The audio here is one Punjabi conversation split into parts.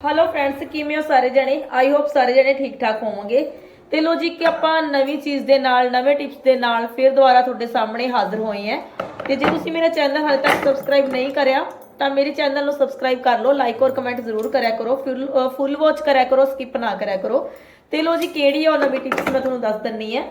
ਹੈਲੋ ਫਰੈਂਡਸ ਕਿਵੇਂ ਹੋ ਸਾਰੇ ਜਣੇ? ਆਈ ਹੋਪ ਸਾਰੇ ਜਣੇ ਠੀਕ ਠਾਕ ਹੋਵੋਗੇ। ਤੇ ਲੋ ਜੀ ਕਿ ਆਪਾਂ ਨਵੀਂ ਚੀਜ਼ ਦੇ ਨਾਲ, ਨਵੇਂ ਟਿਪਸ ਦੇ ਨਾਲ ਫਿਰ ਦੁਬਾਰਾ ਤੁਹਾਡੇ ਸਾਹਮਣੇ ਹਾਜ਼ਰ ਹੋਏ ਹਾਂ। ਤੇ ਜੇ ਤੁਸੀਂ ਮੇਰਾ ਚੈਨਲ ਹਾਲੇ ਤੱਕ ਸਬਸਕ੍ਰਾਈਬ ਨਹੀਂ ਕਰਿਆ, ਤਾਂ ਮੇਰੇ ਚੈਨਲ ਨੂੰ ਸਬਸਕ੍ਰਾਈਬ ਕਰ ਲਓ ਲਾਈਕ ਔਰ ਕਮੈਂਟ ਜ਼ਰੂਰ ਕਰਿਆ ਕਰੋ। ਫੁੱਲ ਫੁੱਲ ਵਾਚ ਕਰਿਆ ਕਰੋ ਸਕਿਪ ਨਾ ਕਰਿਆ ਕਰੋ। ਤੇ ਲੋ ਜੀ, ਕਿਹੜੀ ਆ ਉਹ ਨਵੀਂ ਟਿਪਸ ਮੈਂ ਤੁਹਾਨੂੰ ਦੱਸ ਦਿੰਨੀ ਹੈ।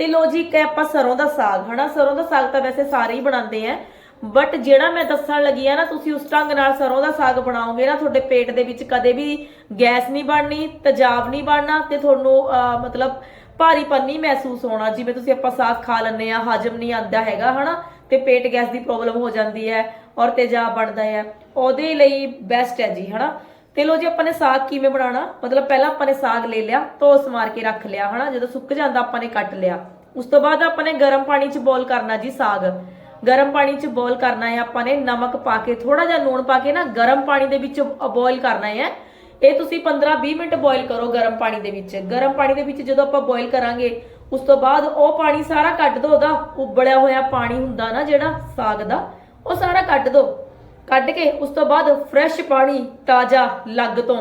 ਤੇ ਲੋ ਜੀ ਕਿ ਆਪਾਂ ਸਰੋਂ ਦਾ ਸਾਗ। ਹਨਾ, ਸਰੋਂ ਦਾ ਸਾਗ ਤਾਂ ਵੈਸੇ ਸਾਰੇ ਹੀ ਬਣਾਉਂਦੇ ਆ। ਬਟ ਜਿਹੜਾ ਮੈਂ ਦੱਸਣ ਲੱਗੀ ਆ ਨਾ, ਤੁਸੀਂ ਉਸ ਢੰਗ ਨਾਲ ਸਰੋਂ ਦਾ ਸਾਗ ਬਣਾਓਗੇ ਨਾ, ਤੁਹਾਡੇ ਪੇਟ ਦੇ ਵਿੱਚ ਕਦੇ ਵੀ ਗੈਸ ਨਹੀਂ ਬਣਨੀ, ਤੇਜ਼ਾਬ ਨਹੀਂ ਬਣਨਾ ਤੇ ਤੁਹਾਨੂੰ ਮਤਲਬ ਭਾਰੀਪਨ ਨਹੀਂ ਮਹਿਸੂਸ ਹੋਣਾ। ਜਿਵੇਂ ਤੁਸੀਂ ਆਪਾਂ ਸਾਗ ਖਾ ਲੈਂਦੇ ਆ, ਹਜਮ ਨਹੀਂ ਆਂਦਾ ਹੈਗਾ, ਹਨਾ? ਤੇ ਪੇਟ ਗੈਸ ਦੀ ਪ੍ਰੋਬਲਮ ਹੋ ਜਾਂਦੀ ਹੈ ਔਰ ਤੇਜ਼ਾਬ ਬਣਦਾ ਹੈ। ਉਹਦੇ ਲਈ ਬੈਸਟ ਹੈ ਜੀ, ਹਨਾ? ਤੇ ਲੋ ਜੀ, ਆਪਾਂ ਨੇ ਸਾਗ ਕਿਵੇਂ ਬਣਾਉਣਾ? ਮਤਲਬ ਪਹਿਲਾਂ ਆਪਾਂ ਨੇ ਸਾਗ ਲੈ ਲਿਆ, ਧੋਸ ਮਾਰ ਕੇ ਰੱਖ ਲਿਆ, ਹਨਾ? ਜਦੋਂ ਸੁੱਕ ਜਾਂਦਾ ਆਪਾਂ ਨੇ ਕੱਟ ਲਿਆ। ਉਸ ਤੋਂ ਬਾਅਦ ਆਪਾਂ ਨੇ ਗਰਮ ਪਾਣੀ 'ਚ ਬੋਇਲ ਕਰਨਾ ਜੀ ਸਾਗ। ਗਰਮ ਪਾਣੀ 'ਚ ਬੋਇਲ ਕਰਨਾ ਹੈ ਆਪਾਂ ਨੇ, ਨਮਕ ਪਾ ਕੇ ਥੋੜਾ ਜਿਹਾ ਲੂਣ ਪਾ ਕੇ ਨਾ ਗਰਮ ਪਾਣੀ ਦੇ ਵਿੱਚ ਬੋਇਲ ਕਰਨਾ ਹੈ। ਇਹ ਤੁਸੀਂ 15-20 ਮਿੰਟ ਬੋਇਲ ਕਰੋ ਗਰਮ ਪਾਣੀ ਦੇ ਵਿੱਚ। ਗਰਮ ਪਾਣੀ ਦੇ ਵਿੱਚ ਜਦੋਂ ਆਪਾਂ ਬੋਇਲ ਕਰਾਂਗੇ, ਉਸ ਤੋਂ ਬਾਅਦ ਉਹ ਪਾਣੀ ਸਾਰਾ ਕੱਢ ਦੋ, ਉਹਦਾ ਉਬਲਿਆ ਹੋਇਆ ਪਾਣੀ ਹੁੰਦਾ ਨਾ ਜਿਹੜਾ ਸਾਗ ਦਾ, ਉਹ ਸਾਰਾ ਕੱਢ ਦੋ। ਕੱਢ ਕੇ ਉਸ ਤੋਂ ਬਾਅਦ ਫਰੈਸ਼ ਪਾਣੀ ਤਾਜ਼ਾ ਲੱਗ ਤੋਂ,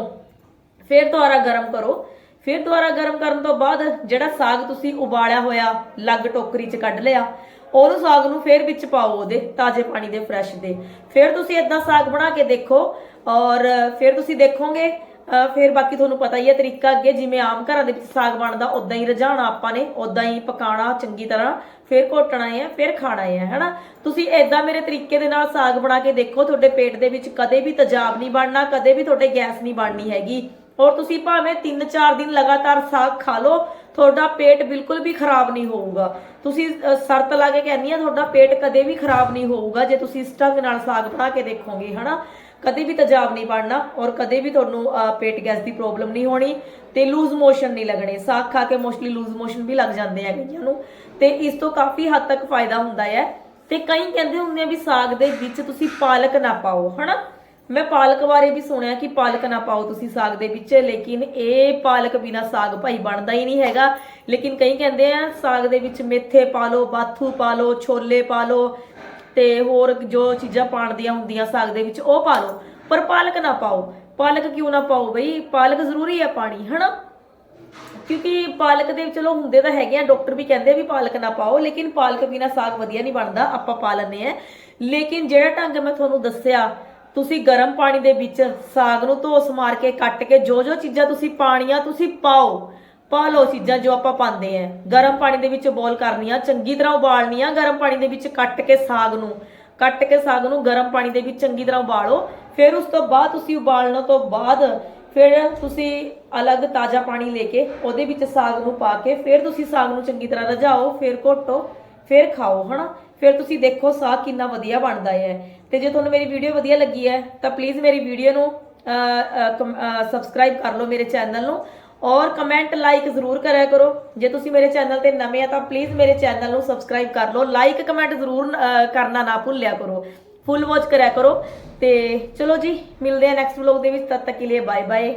ਫਿਰ ਦੁਬਾਰਾ ਗਰਮ ਕਰੋ। ਫਿਰ ਦੁਬਾਰਾ ਗਰਮ ਕਰਨ ਤੋਂ ਬਾਅਦ ਜਿਹੜਾ ਸਾਗ ਤੁਸੀਂ ਉਬਾਲਿਆ ਹੋਇਆ ਲੱਗ ਟੋਕਰੀ 'ਚ ਕੱਢ ਲਿਆ, ਉਹਨੂੰ ਸਾਗ ਨੂੰ ਫਿਰ ਵਿੱਚ ਪਾਓ ਉਹਦੇ, ਤਾਜ਼ੇ ਪਾਣੀ ਦੇ ਫਰੈਸ਼ ਦੇ। ਫਿਰ ਤੁਸੀਂ ਇਦਾਂ ਸਾਗ ਬਣਾ ਕੇ ਦੇਖੋ ਔਰ ਫਿਰ ਤੁਸੀਂ ਦੇਖੋਗੇ ਫਿਰ ਬਾਕੀ ਤੁਹਾਨੂੰ ਪਤਾ ਹੀ ਹੈ ਤਰੀਕਾ ਅੱਗੇ, ਜਿਵੇਂ ਆਮ ਘਰਾਂ ਦੇ ਵਿੱਚ ਸਾਗ ਬਣਦਾ ਉਦਾਂ ਹੀ ਰਝਾਣਾ ਆਪਾਂ ਨੇ ਉਦਾਂ ਹੀ ਪਕਾਣਾ, ਚੰਗੀ ਤਰ੍ਹਾਂ ਫਿਰ ਘੋਟਣਾ ਹੈ, ਫਿਰ ਖਾਣਾ ਹੈ, ਹੈਨਾ? ਤੁਸੀਂ ਇਦਾਂ ਮੇਰੇ ਤਰੀਕੇ ਦੇ ਨਾਲ ਸਾਗ ਬਣਾ ਕੇ ਦੇਖੋ, ਤੁਹਾਡੇ ਪੇਟ ਦੇ ਵਿੱਚ ਕਦੇ ਵੀ ਤਜਾਬ ਨਹੀਂ ਬਣਨਾ, ਕਦੇ ਵੀ ਤੁਹਾਡੇ ਗੈਸ ਨਹੀਂ ਬਣਨੀ ਹੈਗੀ। ਔਰ ਤੁਸੀਂ ਭਾਵੇਂ 3-4 ਦਿਨ ਲਗਾਤਾਰ ਸਾਗ ਖਾ ਲਓ, ਤੁਹਾਡਾ ਪੇਟ ਬਿਲਕੁਲ ਵੀ ਖਰਾਬ ਨਹੀਂ ਹੋਊਗਾ। ਤੁਸੀਂ ਸ਼ਰਤ ਲਾ ਕੇ ਕਹਿੰਦੀ ਆ, ਤੁਹਾਡਾ ਪੇਟ ਕਦੇ ਵੀ ਖਰਾਬ ਨਹੀਂ ਹੋਊਗਾ ਜੇ ਤੁਸੀਂ ਇਸ ਢੰਗ ਨਾਲ ਸਾਗ ਬਣਾ ਕੇ ਦੇਖੋਗੇ, ਹਨਾ? ਕਦੇ ਵੀ ਤਜਾਬ ਨਹੀਂ ਪੜਨਾ ਔਰ ਕਦੇ ਵੀ ਤੁਹਾਨੂੰ ਪੇਟ ਗੈਸ ਦੀ ਪ੍ਰੋਬਲਮ ਨਹੀਂ ਹੋਣੀ ਤੇ ਲੂਜ਼ ਮੋਸ਼ਨ ਨਹੀਂ ਲੱਗਣੇ। ਸਾਗ ਖਾ ਕੇ ਮੋਸਟਲੀ ਲੂਜ਼ ਮੋਸ਼ਨ ਵੀ ਲੱਗ ਜਾਂਦੇ ਆ ਕਈਆਂ ਨੂੰ। ਤੇ ਇਸ ਤੋਂ ਕਾਫੀ ਹੱਦ ਤੱਕ ਫਾਇਦਾ ਹੁੰਦਾ ਹੈ। ਤੇ ਕਈ ਕਹਿੰਦੇ ਹੁੰਦੇ ਆ ਵੀ ਸਾਗ ਦੇ ਵਿੱਚ ਤੁਸੀਂ ਪਾਲਕ ਨਾ ਪਾਓ, ਹਨਾ? ਮੈਂ ਪਾਲਕ ਬਾਰੇ ਵੀ ਸੁਣਿਆ ਕਿ ਪਾਲਕ ਨਾ ਪਾਓ ਤੁਸੀਂ ਸਾਗ ਦੇ ਵਿੱਚ, ਲੇਕਿਨ ਇਹ ਪਾਲਕ ਬਿਨਾ ਸਾਗ ਭਾਈ ਬਣਦਾ ਹੀ ਨਹੀਂ ਹੈਗਾ। ਲੇਕਿਨ ਕਈ ਕਹਿੰਦੇ ਆ, ਸਾਗ ਦੇ ਵਿੱਚ ਮੇਥੇ ਪਾ ਲਓ, ਬਾਥੂ ਪਾ ਲਓ, ਛੋਲੇ ਪਾ ਲਓ, ਤੇ ਹੋਰ ਜੋ ਚੀਜ਼ਾਂ ਪਾਣ ਦੀਆਂ ਹੁੰਦੀਆਂ ਸਾਗ ਦੇ ਵਿੱਚ, ਉਹ ਪਾ ਲਓ। ਪਰ ਪਾਲਕ ਨਾ ਪਾਓ। ਪਾਲਕ ਕਿਉਂ ਨਾ ਪਾਓ ਬਈ? ਪਾਲਕ ਜ਼ਰੂਰੀ ਹੈ ਪਾਣੀ, ਹਨਾ? ਕਿਉਂਕਿ ਪਾਲਕ ਦੇ ਚਲੋ ਹੁੰਦੇ ਤਾਂ ਹੈਗੇ ਆ, ਡਾਕਟਰ ਵੀ ਕਹਿੰਦੇ ਵੀ ਪਾਲਕ ਨਾ ਪਾਓ, ਲੇਕਿਨ ਪਾਲਕ ਬਿਨਾ ਸਾਗ ਵਧੀਆ ਨਹੀਂ ਬਣਦਾ, ਆਪਾਂ ਪਾ ਲੈਂਦੇ ਆ। ਲੇਕਿਨ ਜਿਹੜਾ ਢੰਗ ਮੈਂ ਤੁਹਾਨੂੰ ਦੱਸਿਆ ਤੁਸੀਂ ਗਰਮ ਪਾਣੀ ਦੇ ਵਿੱਚ ਸਾਗ ਨੂੰ ਧੋਸ ਮਾਰ ਕੇ ਕੱਟ ਕੇ ਜੋ ਜੋ ਚੀਜ਼ਾਂ ਤੁਸੀਂ ਪਾਣੀਆਂ, ਤੁਸੀਂ ਪਾਓ। ਪਾ ਲਓ ਚੀਜ਼ਾਂ ਜੋ ਆਪਾਂ ਪਾਉਂਦੇ ਆ। ਗਰਮ ਪਾਣੀ ਦੇ ਵਿੱਚ ਬੋਇਲ ਕਰਨੀਆਂ, ਚੰਗੀ ਤਰ੍ਹਾਂ ਉਬਾਲਣੀਆਂ ਗਰਮ ਪਾਣੀ ਦੇ ਵਿੱਚ ਕੱਟ ਕੇ ਸਾਗ ਨੂੰ। ਕੱਟ ਕੇ ਸਾਗ ਨੂੰ ਗਰਮ ਪਾਣੀ ਦੇ ਵਿੱਚ ਚੰਗੀ ਤਰ੍ਹਾਂ ਉਬਾਲੋ। ਫਿਰ ਉਸ ਤੋਂ ਬਾਅਦ ਤੁਸੀਂ ਉਬਾਲਣ ਤੋਂ ਬਾਅਦ ਫਿਰ ਤੁਸੀਂ ਅਲੱਗ ਤਾਜ਼ਾ ਪਾਣੀ ਲੈ ਕੇ ਉਹਦੇ ਵਿੱਚ ਸਾਗ ਨੂੰ ਪਾ ਕੇ ਫਿਰ ਤੁਸੀਂ ਸਾਗ ਨੂੰ ਚੰਗੀ ਤਰ੍ਹਾਂ ਰਝਾਓ ਫਿਰ ਘੋਟੋ। ਫਿਰ ਖਾਓ, ਹਨਾ? ਫਿਰ ਤੁਸੀਂ ਦੇਖੋ ਸਾਗ ਕਿੰਨਾ ਵਧੀਆ ਬਣਦਾ ਹੈ। ਤੇ ਜੇ ਤੁਹਾਨੂੰ ਮੇਰੀ ਵੀਡੀਓ ਵਧੀਆ ਲੱਗੀ ਹੈ, ਤਾਂ ਪਲੀਜ਼ ਮੇਰੀ ਵੀਡੀਓ ਨੂੰ ਸਬਸਕ੍ਰਾਈਬ ਕਰ ਲਓ ਮੇਰੇ ਚੈਨਲ ਨੂੰ ਔਰ ਕਮੈਂਟ ਲਾਈਕ ਜ਼ਰੂਰ ਕਰਿਆ ਕਰੋ। ਜੇ ਤੁਸੀਂ ਮੇਰੇ ਚੈਨਲ ਤੇ ਨਵੇਂ ਆ, ਤਾਂ ਪਲੀਜ਼ ਮੇਰੇ ਚੈਨਲ ਨੂੰ ਸਬਸਕ੍ਰਾਈਬ ਕਰ ਲਓ। ਲਾਈਕ ਕਮੈਂਟ ਜ਼ਰੂਰ ਕਰਨਾ ਨਾ ਭੁੱਲਿਆ ਕਰੋ। ਫੁੱਲ ਵਾਚ ਕਰਿਆ ਕਰੋ। ਤੇ ਚਲੋ ਜੀ, ਮਿਲਦੇ ਆ ਨੈਕਸਟ ਵਲੌਗ ਦੇ ਵਿੱਚ, ਤਦ ਤੱਕ ਕੇ ਲਈ ਬਾਏ ਬਾਏ